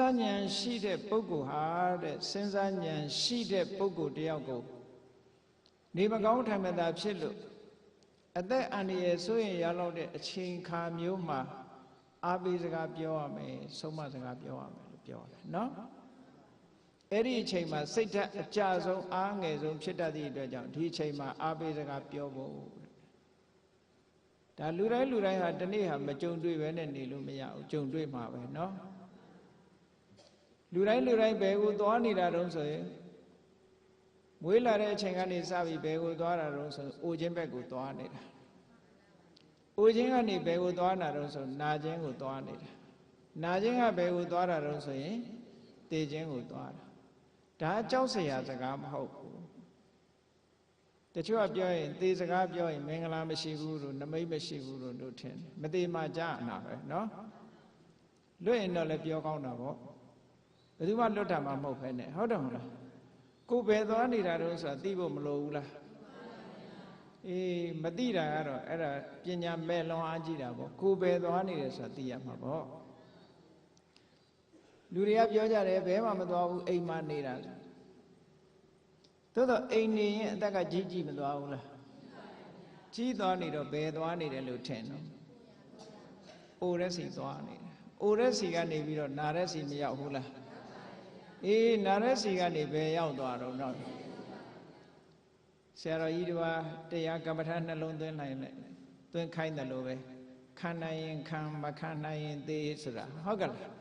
ဉာဏ်ရှိတဲ့ပုဂ္ဂိုလ်ဟာတဲ့စဉ်းစားဉာဏ်ရှိတဲ့ပုဂ္ဂိုလ်တယောက်ကိုနေမကောင်းထိုင်မသာဖြစ်လို့အသက်အန္တရာယ်ဆိုရင်ရလောက်တဲ့အချိန်ခါမျိုးမှာအာဘိစကားပြောရမယ်ဆုံးမစကားပြောရမယ်လို့ပြောတယ်နော်အဲ့ဒီအချိန်မှာစိတ်ဓာတ်အကြဆုံးအားငယ်ဆုံးဖြစ်တတ်သည့်အတွက်ကြောင့်ဒီအချိန်မှာအာဘိစကားပြောဖို့ဒါလူတိုင်းလူတိုင်းဟာဒီနေ့ဟာမကြုံတွေ့ပဲနဲ့နေလို့မရဘူးကြုံတွေ့မှာပဲเนาะ လူတိုင်းလူတိုင်းဘယ်ကိုသွားနေတာတုံးဆိုရင်မွေးလာတဲ့အချိန်ကနေစပြီးဘယ်ကိုသွားတာတုံးဆိုအိုခြင်းဘက်ကိုသွားနေတာအိုခြင်းကနေဘယ်ကိုသွားတာတုံးဆိုနာခြင်းကိုသွားနေတာနာခြင်းကဘယ်ကိုသွားတာတုံးဆိုရင်တေခြင်းကိုသွားတာဒါအကြောက်စရာစကားမဟုတ်ဘူးတချို့ကပြောရင်သေစကားပြောရင်မင်္ဂလာမရှိဘူးလို့နမိတ်မရှိဘူးလို့တို့ထင်တယ်မသေးမှကြားအနာပဲเนาะလွတ်ရင်တော့လည်းပြောကောင်းတာပေါ့ ဘယ်သူမှလွတ်တာမှမဟုတ်ပဲနဲ့ဟုတ်တယ်မဟုတ်လားကိုယ်ပဲသွားနေတာတော့ဆိုတာသိဖို့မလိုဘူးလားအေးမသိတာကတော့အဲ့ဒါပညာမဲ့လွန်အားကြီးတာပေါ့ကိုယ်ပဲသွားနေတယ်ဆိုတာသိရမှာပေါ့လူတွေကပြောကြတယ်ဘဲမှမသွားဘူးအိမ်မှာနေတာသို့တော့အိမ်နေရင်အသက်ကကြီးကြီးမသွားဘူးလားကြီးသွားနေတော့ဘယ်သွားနေတယ်လို့ထင်တော့အိုရက်စီသွားနေတယ်အိုရက်စီကနေပြီးတော့နာရက်စီမရောက်ဘူးလား အေးနာရက်စီကနေဘယ်ရောက်သွားတော့တော့ဆရာတော်ကြီးတို့ကတရားကမ္မထာနှလုံးသွင်းနိုင်လိုက်သွင်းခိုင်းတယ်လို့ပဲခံနိုင်ရင်ခံမခံနိုင်ရင်သေဆိုတာဟုတ်ကဲ့လား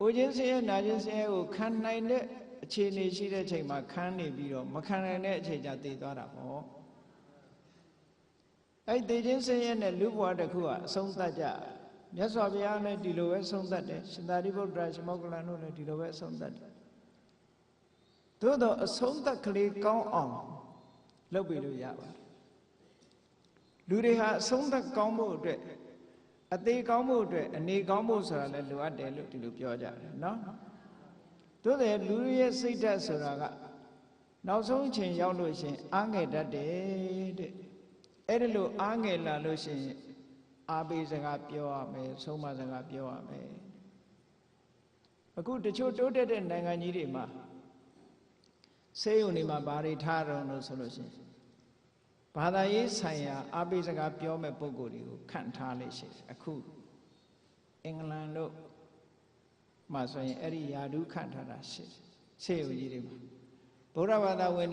အိုခြင်းဆင်းရဲနာခြင်းဆင်းရဲကိုခံနိုင်တဲ့အခြေအနေရှိတဲ့ချိန်မှာခံနေပြီးတော့မခံနိုင်တဲ့အချိန်ကျသေသွားတာပေါ့အဲ့သေခြင်းဆင်းရဲနဲ့လူဘဝတစ်ခုကအဆုံးသတ်ကြ မြတ်စွာဘုရားလည်းဒီလိုပဲဆုံးသတ်တယ်ရှင်သာရိပုတ္တရာရှင်မောကလန်တို့လည်းဒီလိုပဲဆုံးသတ်တယ်သို့တော့အဆုံးသတ်ကလေးကောင်းအောင်လုပ်ပြီးလို့ရပါတယ်လူတွေဟာအဆုံးသတ်ကောင်းဖို့အတွက်အသေးကောင်းဖို့အတွက်အနေကောင်းဖို့ဆိုတာလည်းလိုအပ်တယ်လို့ဒီလိုပြောကြတယ်နော်သို့တယ်လူရဲ့စိတ်ဓာတ်ဆိုတာကနောက်ဆုံးအချိန်ရောက်လို့ရှင်အားငယ်တတ်တယ်တဲ့အဲ့ဒီလိုအားငယ်လာလို့ရှင် အားပေးစကားပြောရမယ်ဆုံးမစကားပြောရမယ်အခုတချို့တိုးတက်တဲ့နိုင်ငံကြီးတွေမှာဆေးရုံတွေမှာဘာတွေထားတော့လို့ဆိုလို့ရှင်ဘာသာရေးဆိုင်ရာအားပေးစကားပြောမဲ့ပုံကိုယ်တွေကိုခန့်ထားလေးရှိတယ်အခုအင်္ဂလန်တို့မှာဆိုရင်အဲ့ဒီယာဒုခန့်ထားတာရှိတယ်ဆေးရုံကြီးတွေမှာဗုဒ္ဓဘာသာဝင်